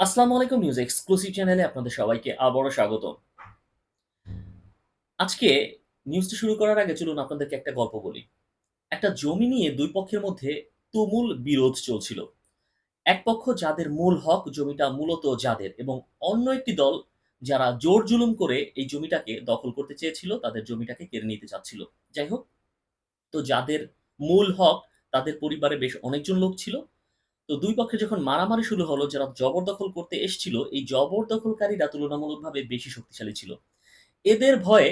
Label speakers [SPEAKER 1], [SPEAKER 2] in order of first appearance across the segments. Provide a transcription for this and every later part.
[SPEAKER 1] আসসালামু আলাইকুম news exclusive চ্যানেলে আপনাদের সবাইকে আবারও স্বাগত আজকে নিউজটি শুরু করার আগে চলুন আপনাদেরকে একটা গল্প বলি। একটা জমি নিয়ে দুই পক্ষের মধ্যে তুমুল বিরোধ চলছিল। এক পক্ষ যাদের মূল হক জমিটা মূলত যাদের এবং অন্য একটি দল যারা জোর জুলুম করে এই জমিটাকে দখল করতে চেয়েছিল তাদের জমিটাকে কেড়ে নিতে চাচ্ছিল। যাই হোক, তো যাদের মূল হক তাদের পরিবারে বেশ অনেকজন লোক ছিল। তো দুই পক্ষে যখন মারামারি শুরু হলো, যারা জবরদখল করতে এসছিল, এই জবরদখলকারীরা তুলনামূলকভাবে বেশি শক্তিশালী ছিল। এদের ভয়ে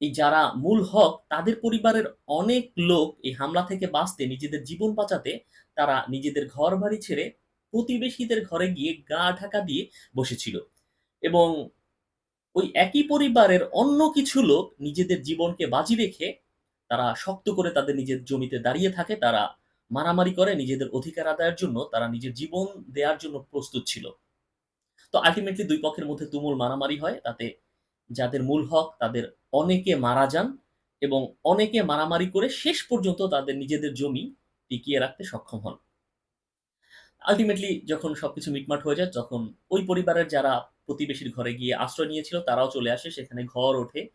[SPEAKER 1] এই যারা মূল হক, তাদের পরিবারের অনেক লোক এই হামলা থেকে বাঁচতে, নিজেদের জীবন বাঁচাতে, তারা নিজেদের ঘর বাড়ি ছেড়ে প্রতিবেশীদের ঘরে গিয়ে গা ঢাকা দিয়ে বসেছিল। এবং ওই একই পরিবারের অন্য কিছু লোক নিজেদের জীবনকে বাজি রেখে তারা শক্ত করে তাদের নিজের জমিতে দাঁড়িয়ে থাকে, তারা মারামারি করে নিজেদের অধিকার আদায়ের জন্য তারা নিজের জীবন দেওয়ার জন্য প্রস্তুত ছিল। তো আলটিমেটলি দুই পক্ষের মধ্যে তুমুল মারামারি হয়, তাতে যাদের মূল হক তাদের অনেকে মারা যান এবং অনেকে মারামারি করে শেষ পর্যন্ত তাদের নিজেদের জমি টিকিয়ে রাখতে সক্ষম হন। আলটিমেটলি যখন সবকিছু মিটমাট হয়ে যায়, তখন ওই পরিবারের যারা প্রতিবেশীর ঘরে গিয়ে আশ্রয় নিয়েছিল, তারাও চলে আসে, সেখানে ঘর ওঠে।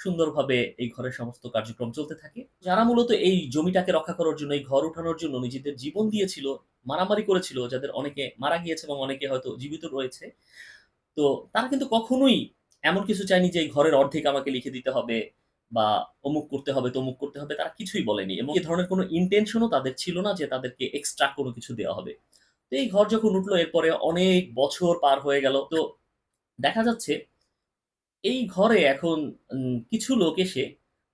[SPEAKER 1] সুন্দরভাবে এই ঘরের সমস্ত কার্যক্রম চলতে থাকে। যারা মূলত এই জমিটাকে রক্ষা করার জন্য, এই ঘর উঠানোর জন্য নিজেদের জীবন দিয়েছিল, মারামারি করেছিল, যাদের অনেকে মারা গিয়েছে এবং অনেকে হয়তো জীবিত রয়েছে, তো তারা কিন্তু কখনোই এমন কিছু চায়নি যে এই ঘরের অর্ধেক আমাকে লিখে দিতে হবে বা অমুক করতে হবে, তমুক করতে হবে, তারা কিছুই বলেনি এবং এই ধরনের কোনো ইন্টেনশনও তাদের ছিল না যে তাদেরকে এক্সট্রা কোনো কিছু দেওয়া হবে। তো এই ঘর যখন উঠল, এরপরে অনেক বছর পার হয়ে গেল, তো দেখা যাচ্ছে এই ঘরে এখন কিছু লোক এসে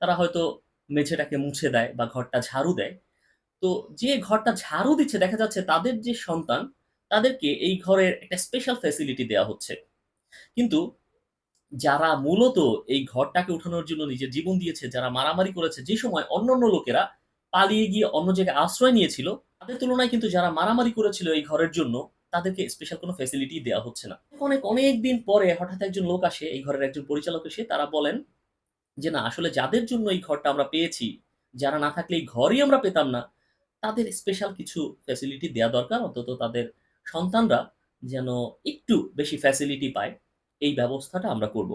[SPEAKER 1] তারা হয়তো মেঝেটাকে মুছে দেয় বা ঘরটা ঝাড়ু দেয়। তো যে ঘরটা ঝাড়ু দিচ্ছে, দেখা যাচ্ছে তাদের যে সন্তান, তাদেরকে এই ঘরের একটা স্পেশাল ফ্যাসিলিটি দেওয়া হচ্ছে। কিন্তু যারা মূলত এই ঘরটাকে উঠানোর জন্য নিজের জীবন দিয়েছে, যারা মারামারি করেছে, যে সময় অন্যান্য লোকেরা পালিয়ে গিয়ে অন্য জায়গায় আশ্রয় নিয়েছিল, তাদের তুলনায় কিন্তু যারা মারামারি করেছিল এই ঘরের জন্য তাদেরকে স্পেশাল কোনো ফ্যাসিলিটি দেওয়া হচ্ছে না। অনেক অনেক দিন পরে হঠাৎ একজন লোক আসে, এই ঘরের একজন পরিচালক এসে, তারা বলেন যে, না, আসলে যাদের জন্য এই ঘরটা আমরা পেয়েছি, যারা না থাকলে এই ঘরই আমরা পেতাম না, তাদের স্পেশাল কিছু ফ্যাসিলিটি দেওয়া দরকার। অন্তত তাদের সন্তানরা যেন একটু বেশি ফ্যাসিলিটি পায়, এই ব্যবস্থাটা আমরা করব।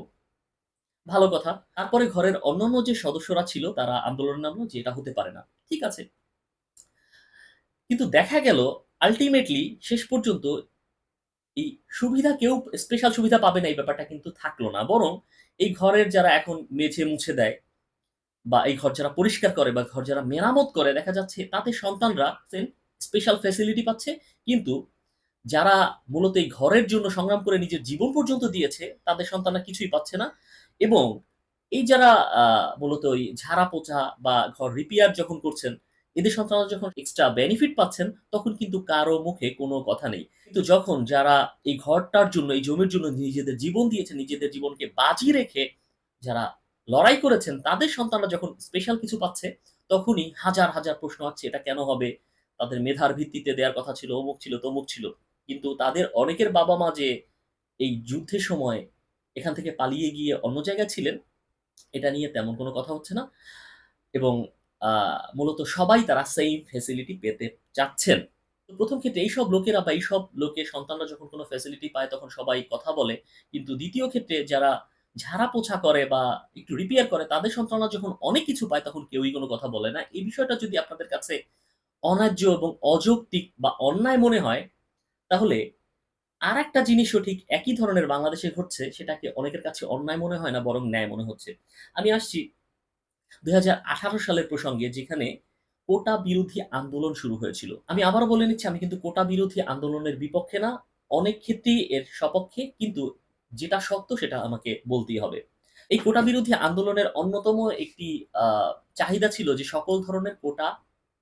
[SPEAKER 1] ভালো কথা। তারপরে ঘরের অন্যান্য যে সদস্যরা ছিল, তারা আন্দোলন নামলো, যে এটা হতে পারে না। ঠিক আছে। কিন্তু দেখা গেল আলটিমেটলি শেষ পর্যন্ত এই সুবিধা কেউ স্পেশাল সুবিধা পাবে না, এই ব্যাপারটা কিন্তু থাকল না। বরং এই ঘরের যারা এখন মেঝে মুছে দেয় বা এই ঘর যারা পরিষ্কার করে বা ঘর যারা মেরামত করে, দেখা যাচ্ছে তাদের সন্তানরা স্পেশাল ফ্যাসিলিটি পাচ্ছে। কিন্তু যারা মূলত এই ঘরের জন্য সংগ্রাম করে নিজের জীবন পর্যন্ত দিয়েছে, তাদের সন্তানরা কিছুই পাচ্ছে না। এবং এই যারা মূলত ওই ঝাড়া পোছা বা ঘর রিপেয়ার যখন করছেন এদের সন্তানরা যখন এক্সট্রা বেনিফিট পাচ্ছেন, তখন কিন্তু কারও মুখে কোনো কথা নেই। কিন্তু যখন যারা এই ঘরটার জন্য, এই জমির জন্য নিজেদের জীবন দিয়েছে নিজেদের জীবনকে বাজি রেখে যারা লড়াই করেছেন, তাদের সন্তানরা যখন স্পেশাল কিছু পাচ্ছে, তখনই হাজার হাজার প্রশ্ন আসছে, এটা কেন হবে? তাদের মেধার ভিত্তিতে দেওয়ার কথা ছিল, অমুক ছিল, তমুক ছিল। কিন্তু তাদের অনেকের বাবা মা যে এই যুদ্ধের সময় এখান থেকে পালিয়ে গিয়ে অন্য জায়গায় ছিলেন, এটা নিয়ে তেমন কোনো কথা হচ্ছে না। এবং মূলত সবাই তারা সেম ফেসিলিটি পেতে চাচ্ছেন। প্রথম ক্ষেত্রে এইসব লোকেরা বা এইসব লোকের সন্তানরা যখন কোনো ফ্যাসিলিটি পায় তখন সবাই কথা বলে। কিন্তু দ্বিতীয় ক্ষেত্রে যারা ঝাড়া পোছা করে বা একটু রিপেয়ার করে, তাদের সন্তানরা যখন অনেক কিছু পায় তখন কেউই কোনো কথা বলে না। এই বিষয়টা যদি আপনাদের কাছে অন্যায্য এবং অযৌক্তিক বা অন্যায় মনে হয়, তাহলে আর একটা জিনিসও ঠিক একই ধরনের বাংলাদেশে ঘটছে, সেটাকে অনেকের কাছে অন্যায় মনে হয় না, বরং ন্যায় মনে হচ্ছে। আমি আসছি সালের প্রসঙ্গে যেখানে কোটা বিরোধী আন্দোলন শুরু হয়েছিল। আমি আবারও বলে নিচ্ছি, আমি কিন্তু কোটা বিরোধী আন্দোলনের বিপক্ষে না, অনেক ক্ষেত্রেই এর সপক্ষে, কিন্তু যেটা সত্য সেটা আমাকে বলতেই হবে। এই কোটা বিরোধী আন্দোলনের অন্যতম একটি চাহিদা ছিল যে সকল ধরনের কোটা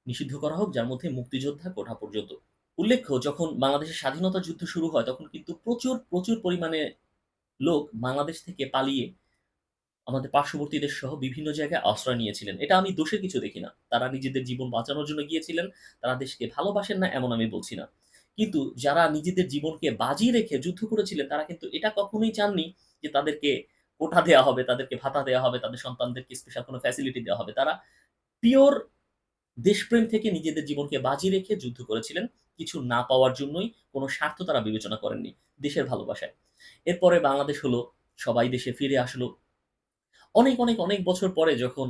[SPEAKER 1] নিষিদ্ধ করা হোক, যার মধ্যে মুক্তিযোদ্ধা কোটা পর্যন্ত। উল্লেখ্য, যখন বাংলাদেশের স্বাধীনতা যুদ্ধ শুরু হয়, তখন কিন্তু প্রচুর প্রচুর পরিমাণে লোক বাংলাদেশ থেকে পালিয়ে আমাদের পার্শ্ববর্তী দেশ সহ বিভিন্ন জায়গায় আশ্রয় নিয়েছিলেন। এটা আমি দোষের কিছু দেখি না। তারা নিজেদের জীবন বাঁচানোর জন্য গিয়েছিলেন। তারা দেশকে ভালোবাসেন না এমন আমি বলছি না। কিন্তু যারা নিজেদের জীবনকে বাজি রেখে যুদ্ধ করেছিলেন, তারা কিন্তু এটা কখনোই চাননি যে তাদেরকে কোটা দেওয়া হবে, তাদেরকে ভাতা দেওয়া হবে, তাদের সন্তানদেরকে স্পেশাল কোনো ফ্যাসিলিটি দেওয়া হবে। তারা পিওর দেশপ্রেম থেকে নিজেদের জীবনকে বাজি রেখে যুদ্ধ করেছিলেন। কিছু না পাওয়ার জন্যই কোনো স্বার্থ তারা বিবেচনা করেননি দেশের ভালোবাসায়। এরপরে বাংলাদেশ হলো, সবাই দেশে ফিরে আসলো অনেক অনেক অনেক বছর পরে যখন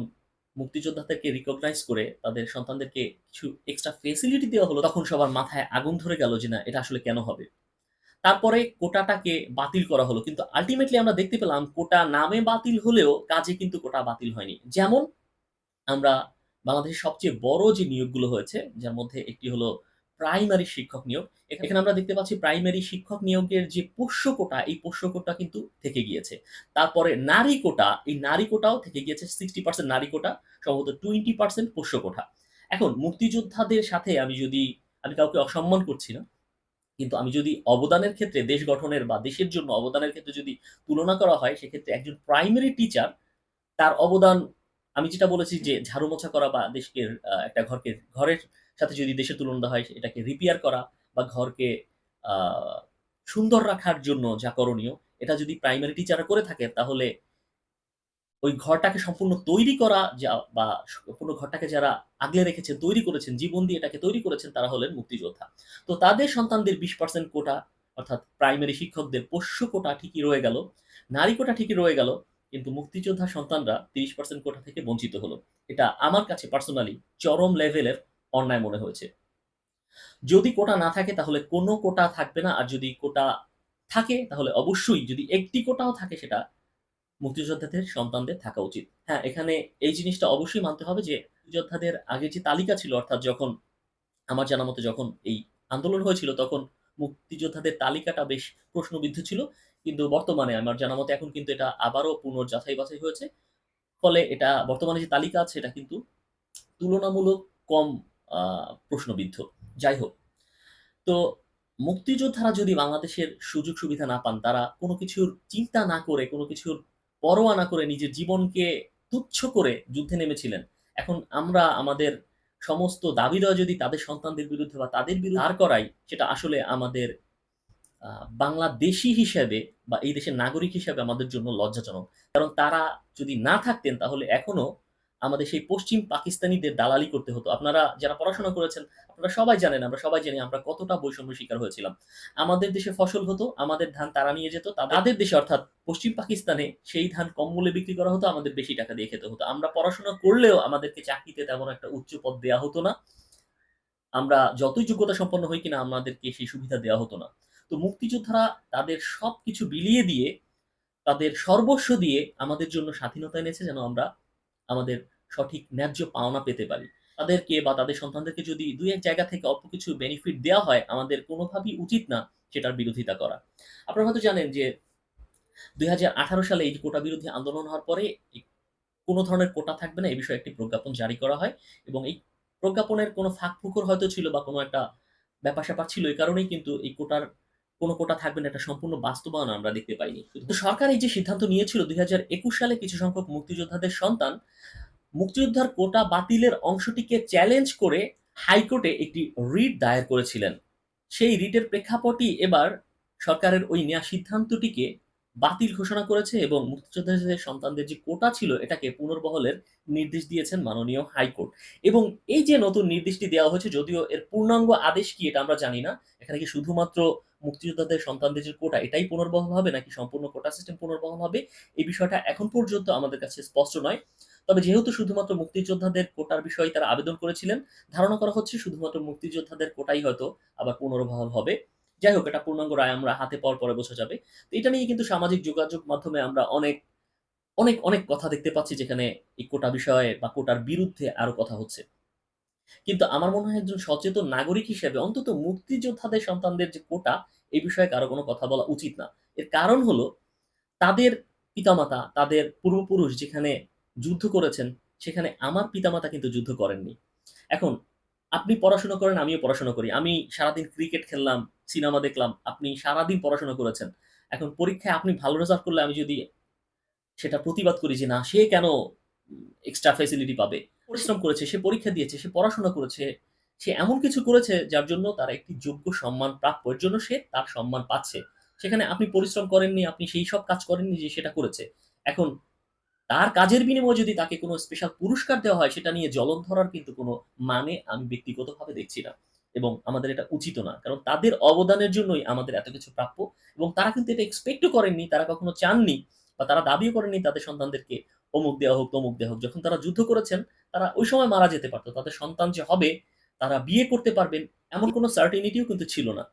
[SPEAKER 1] মুক্তিযোদ্ধাদেরকে রিকগনাইজ করে তাদের সন্তানদেরকে কিছু এক্সট্রা ফেসিলিটি দেওয়া হলো, তখন সবার মাথায় আগুন ধরে গেল যে না, এটা আসলে কেন হবে? তারপরে কোটাটাকে বাতিল করা হলো, কিন্তু আলটিমেটলি আমরা দেখতে পেলাম কোটা নামে বাতিল হলেও কাজে কিন্তু কোটা বাতিল হয়নি। যেমন আমরা বাংলাদেশের সবচেয়ে বড় যে নিয়োগগুলো হয়েছে, যার মধ্যে একটি হলো প্রাইমারি শিক্ষক নিয়োগ। এখানে আমরা দেখতে পাচ্ছি প্রাইমারি শিক্ষক নিয়োগের যে পোষ্য কোটা, এই পোষ্য কোটা কিন্তু থেকে গিয়েছে। তারপরে নারী কোটা, এই নারী কোটাও থেকে গিয়েছে। সিক্সটি পার্সেন্ট নারী কোটা, সম্ভবত টোয়েন্টি পার্সেন্ট পোষ্য কোটা। এখন মুক্তিযোদ্ধাদের সাথে আমি যদি, আমি কাউকে অসম্মান করছি না, কিন্তু আমি যদি অবদানের ক্ষেত্রে দেশ গঠনের বা দেশের জন্য অবদানের ক্ষেত্রে যদি তুলনা করা হয়, সেক্ষেত্রে একজন প্রাইমারি টিচার, তার অবদান, আমি যেটা বলেছি যে ঝাড়ু মোছা করা বা দেশকে একটা ঘরকে, ঘরের সাথে যদি দেশের তুলনা হয়, এটাকে রিপেয়ার করা বা ঘরকে সুন্দর রাখার জন্য যা করণীয়, এটা যদি প্রাইমারি টিচাররা করে থাকে, তাহলে ওই ঘরটাকে সম্পূর্ণ তৈরি করা যা, বা সম্পূর্ণ ঘরটাকে যারা আগলে রেখেছেন, তৈরি করেছেন, জীবন দিয়ে এটাকে তৈরি করেছেন, তারা হলেন মুক্তিযোদ্ধা। তো তাদের সন্তানদের বিশ পার্সেন্ট কোটা, অর্থাৎ প্রাইমারি শিক্ষকদের পোষ্য কোটা ঠিকই রয়ে গেল, নারী কোটা ঠিকই রয়ে গেল, কিন্তু মুক্তিযোদ্ধা সন্তানরা তিরিশ পার্সেন্ট কোটা থেকে বঞ্চিত হলো। এটা আমার কাছে পার্সোনালি চরম লেভেলের অন্যায় মনে হয়েছে। যদি কোটা না থাকে তাহলে কোনো কোটা থাকবে না, আর যদি কোটা থাকে তাহলে অবশ্যই যদি একটি কোটাও থাকে সেটা মুক্তিযোদ্ধাদের সন্তানদের থাকা উচিত। হ্যাঁ এখানে এই জিনিসটা অবশ্যই মানতে হবে যে মুক্তিযোদ্ধাদের আগে যে তালিকা ছিল, অর্থাৎ যখন, আমার জানা মতে যখন এই আন্দোলন হয়েছিল, তখন মুক্তিযোদ্ধাদের তালিকাটা বেশ প্রশ্নবিদ্ধ ছিল। কিন্তু বর্তমানে আমার জানা মতে এখন কিন্তু এটা আবারও পুনর্যাচাই বাছাই হয়েছে। ফলে এটা বর্তমানে যে তালিকা আছে, এটা কিন্তু তুলনামূলক কম প্রশ্নবিদ্ধ। যাই হোক, তো মুক্তিযোদ্ধারা যদি বাংলাদেশের সুযোগ সুবিধা না পান, তারা কোনো কিছুর চিন্তা না করে, কোনো কিছুর পরোয়া না করে নিজের জীবনকে তুচ্ছ করে যুদ্ধে নেমেছিলেন, এখন আমরা আমাদের সমস্ত দাবি দেওয়া যদি তাদের সন্তানদের বিরুদ্ধে বা তাদের বিরুদ্ধে দাঁড় করাই, সেটা আসলে আমাদের বাংলাদেশী হিসেবে বা এই দেশের নাগরিক হিসেবে আমাদের জন্য লজ্জাজনক। কারণ তারা যদি না থাকতেন, তাহলে এখনও আমাদের সেই পশ্চিম পাকিস্তানিদের দালালি করতে হতো। আপনারা যারা পড়াশোনা করেছেন, আপনারা সবাই জানেন, আমরা সবাই জানি আমরা কতটা বৈষম্য শিকার হয়েছিলাম। আমাদের দেশে ফসল হতো, আমাদের ধান তারা নিয়ে যেত, তাদের দেশে অর্থাৎ পশ্চিম পাকিস্তানে সেই ধান কম মূল্যে বিক্রি করা হতো, আমাদের বেশি টাকা দিয়ে খেতে হতো। আমরা পড়াশোনা করলেও আমাদেরকে চাকরিতে তেমন একটা উচ্চ পদ দেওয়া হতো না। আমরা যতই যোগ্যতা সম্পন্ন হই কিনা আমাদেরকে সেই সুবিধা দেওয়া হতো না। তো মুক্তিযোদ্ধারা তাদের সবকিছু বিলিয়ে দিয়ে, তাদের সর্বস্ব দিয়ে আমাদের জন্য স্বাধীনতা এনেছে যেন আমরা আমাদের সঠিক ন্যায্য পাওনা পেতে পারি। তাদেরকে বা তাদের সন্তানদেরকে যদি দুই এক জায়গা থেকে অল্প কিছু বেনিফিট দেওয়া হয়, আমাদের কোনোভাবেই উচিত না সেটার বিরোধিতা করা। আপনারা হয়তো জানেন যে দুই হাজার আঠারো সালে এই কোটা বিরোধী আন্দোলন হওয়ার পরে কোনো ধরনের কোটা থাকবে না এই বিষয়ে একটি প্রজ্ঞাপন জারি করা হয় এবং এই প্রজ্ঞাপনের কোনো ফাঁক ফুকর হয়তো ছিল বা কোনো একটা ব্যাপার স্যাপার ছিল এই কারণেই কিন্তু এই কোটার কোনো কোটা থাকবে না, এটা সম্পূর্ণ বাস্তবায়ন আমরা দেখতে পাইনি। সরকার এই যে সিদ্ধান্ত নিয়েছিল দুই হাজার একুশ সালে কিছু সংখ্যক মুক্তিযোদ্ধাদের সন্তান মুক্তিযোদ্ধার কোটা বাতিলের অংশটিকে চ্যালেঞ্জ করে হাইকোর্টে একটি রিট দায়ের করেছিলেন। সেই রিটের প্রেক্ষাপটই এবার সরকারের ওই নেওয়া সিদ্ধান্তটিকে বাতিল ঘোষণা করেছে এবং মুক্তিযোদ্ধাদের সন্তানদের যে কোটা ছিল, এটাকে পুনর্বহলের নির্দেশ দিয়েছেন মাননীয় হাইকোর্ট। এবং এই যে নতুন নির্দেশটি দেওয়া হয়েছে, যদিও এর পূর্ণাঙ্গ আদেশ কি, এটা আমরা জানি না। এখানে কি শুধুমাত্র মুক্তিযোদ্ধাদের সন্তানদের যে কোটা এটাই পুনর্বহল হবে নাকি সম্পূর্ণ কোটা সিস্টেম পুনর্বহল হবে? এই বিষয়টা এখন পর্যন্ত আমাদের কাছে স্পষ্ট নয়। তবে যেহেতু শুধুমাত্র মুক্তিযোদ্ধাদের কোটার বিষয়ে তারা আবেদন করেছিলেন, ধারণা করা হচ্ছে শুধুমাত্র মুক্তিযোদ্ধাদের কোটাই হয়তো আবার পুনর্বহাল হবে। যাই হোক, এটা পূর্ণাঙ্গ রায় আমরা হাতে পাওয়ার পরে বোঝা যাবে। তো এটা নিয়ে কিন্তু সামাজিক যোগাযোগ মাধ্যমে আমরা অনেক অনেক অনেক কথা দেখতে পাচ্ছি যেখানে এই কোটা বিষয়ে বা কোটার বিরুদ্ধে আরও কথা হচ্ছে। কিন্তু আমার মনে হয় একজন সচেতন নাগরিক হিসেবে অন্তত মুক্তিযোদ্ধাদের সন্তানদের যে কোটা, এই বিষয়ে কারও কোনো কথা বলা উচিত না। এর কারণ হলো, তাদের পিতামাতা, তাদের পূর্বপুরুষ যেখানে যুদ্ধ করেছেন, সেখানে আমার পিতামাতা কিন্তু যুদ্ধ করেননি। এখন, আপনি পড়াশোনা করেন, আমিও পড়াশোনা করি। আমি সারাদিন ক্রিকেট খেললাম, সিনেমা দেখলাম, আপনি সারাদিন পড়াশোনা করেছেন। এখন পরীক্ষায় আপনি ভালো রেজাল্ট করলে আমি যদি সেটা প্রতিবাদ করি যে না, সে কেন এক্সট্রা ফেসিলিটি পাবে? পরিশ্রম করেছে সে পরীক্ষা দিয়েছে সে পড়াশোনা করেছে সে এমন কিছু করেছে যার জন্য তার একটি যোগ্য সম্মান প্রাপ্য এর জন্য সে তার সম্মান পাচ্ছে। সেখানে আপনি পরিশ্রম করেননি আপনি সেই সব কাজ করেননি যে সেটা করেছে। এখন তার কাজের বিনিময়ে যদি তাকে কোনো স্পেশাল পুরস্কার দেওয়া হয় সেটা নিয়ে জলন ধরার কিন্তু কোনো মানে আমি ব্যক্তিগতভাবে দেখছি না। এবং আমাদের এটা উচিত না। কারণ তাদের অবদানের জন্যই আমাদের এত কিছু প্রাপ্য। এবং তারা কিন্তু এটা এক্সপেক্টও করেননি, তারা কখনো চাননি বা তারা দাবিও করেননি তাদের সন্তানদেরকে অমুক দেওয়া হোক, তমুক দেওয়া হোক। যখন তারা যুদ্ধ করেছেন, তারা ওই সময় মারা যেতে পারত। তাদের সন্তান যে হবে, তারা বিয়ে করতে পারবেন, এমন কোনো সার্টেনিটিও কিন্তু ছিল না।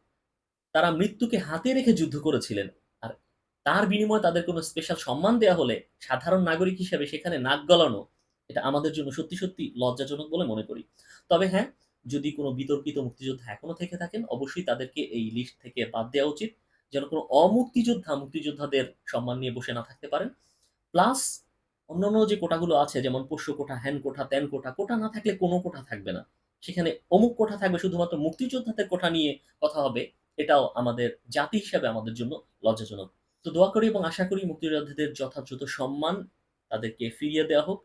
[SPEAKER 1] তারা মৃত্যুকে হাতে রেখে যুদ্ধ করেছিলেন। আর তার বিনিময়ে তাদের কোনো স্পেশাল সম্মান দেয়া হলে সাধারণ নাগরিক হিসেবে সেখানে নাক গলানো, এটা আমাদের জন্য সত্যি, সত্যি লজ্জাজনক বলে মনে করি। তবে হ্যাঁ, যদি কোনো বিতর্কিত মুক্তিযোদ্ধা এখনও থেকে থাকেন, অবশ্যই তাদেরকে এই লিস্ট থেকে বাদ দেওয়া উচিত। যেন কোনো অমুক্তিযোদ্ধা মুক্তিযোদ্ধাদের সম্মান নিয়ে বসে না থাকতে পারেন। প্লাস অন্যান্য যে কোটাগুলো আছে যেমন পোষ্য কোটা, হ্যান কোটা, ত্যান কোটা, কোটা না থাকলে কোনো কোটা থাকবে না। সেখানে অমুক কোটা থাকবে শুধুমাত্র মুক্তিযোদ্ধাদের কোটা নিয়ে কথা হবে। এটাও আমাদের জাতি হিসাবে আমাদের জন্য লজ্জাজনক। তো দোয়া করি এবং আশা করি মুক্তিযোদ্ধাদের যথাযথ সম্মান তাদেরকে ফিরিয়ে দেওয়া হোক।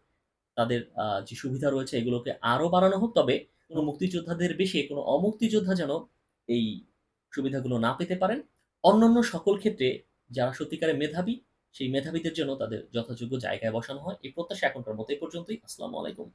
[SPEAKER 1] তাদের যে সুবিধা রয়েছে এগুলোকে আরও বাড়ানো হোক। তবে কোনো মুক্তিযোদ্ধাদের বেশি কোনো অমুক্তিযোদ্ধা যেন এই সুবিধাগুলো না পেতে পারেন। অন্যান্য সকল ক্ষেত্রে যারা সত্যিকারে মেধাবী, সেই মেধাবীদের জন্য তাদের যথাযোগ্য জায়গায় বসানো হয়। এই প্রত্যাশা এখনকার মতো এই পর্যন্তই। আসসালামু আলাইকুম।